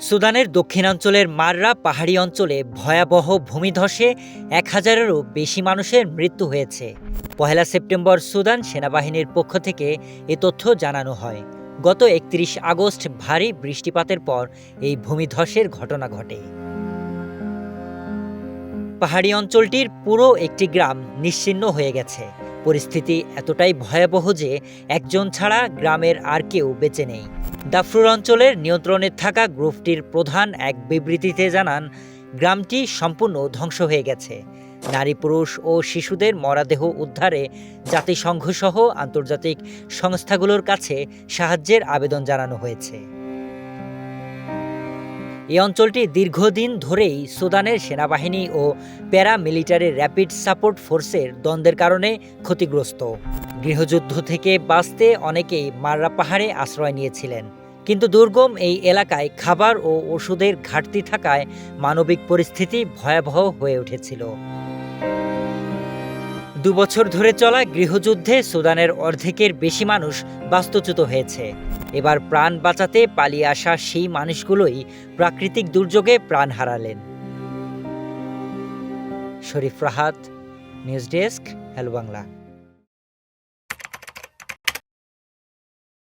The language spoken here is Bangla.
সুদানের দক্ষিণাঞ্চলের মাররা পাহাড়ি অঞ্চলে ভয়াবহ ভূমিধসে এক হাজারেরও বেশি মানুষের মৃত্যু হয়েছে। পহেলা সেপ্টেম্বর সুদান সেনাবাহিনীর পক্ষ থেকে এ তথ্য জানানো হয়। গত একত্রিশ আগস্ট ভারী বৃষ্টিপাতের পর এই ভূমিধসের ঘটনা ঘটে। পাহাড়ি অঞ্চলটির পুরো একটি গ্রাম নিশ্চিহ্ন হয়ে গেছে। পরিস্থিতি এতটাই ভয়াবহ যে একজন ছাড়া গ্রামের আর কেউ বেঁচে নেই। দাফরুর অঞ্চলের নিয়ন্ত্রণে থাকা গ্রুপটির প্রধান এক বিবৃতিতে জানান, গ্রামটি সম্পূর্ণ ধ্বংস হয়ে গেছে। নারী, পুরুষ ও শিশুদের মরাদেহ উদ্ধারে জাতিসংঘসহ আন্তর্জাতিক সংস্থাগুলোর কাছে সাহায্যের আবেদন জানানো হয়েছে। এই অঞ্চলটি দীর্ঘদিন ধরেই সুদানের সেনাবাহিনী ও প্যারামিলিটারি র্যাপিড সাপোর্ট ফোর্সের দ্বন্দ্বের কারণে ক্ষতিগ্রস্ত। গৃহযুদ্ধ থেকে বাঁচতে অনেকেই মাররা পাহাড়ে আশ্রয় নিয়েছিলেন। কিন্তু দুর্গম এই এলাকায় খাবার ও ওষুধের ঘাটতি থাকায় মানবিক পরিস্থিতি ভয়াবহ হয়ে উঠেছিল। দুবছর ধরে চলা গৃহযুদ্ধে সুদানের অর্ধেকের বেশি মানুষ বাস্তুচ্যুত হয়েছে। এবার প্রাণ বাঁচাতে পালিয়ে আসা সেই মানুষগুলোই প্রাকৃতিক দুর্যোগে প্রাণ হারালেন। Sharif Rahat, news desk hello Bangla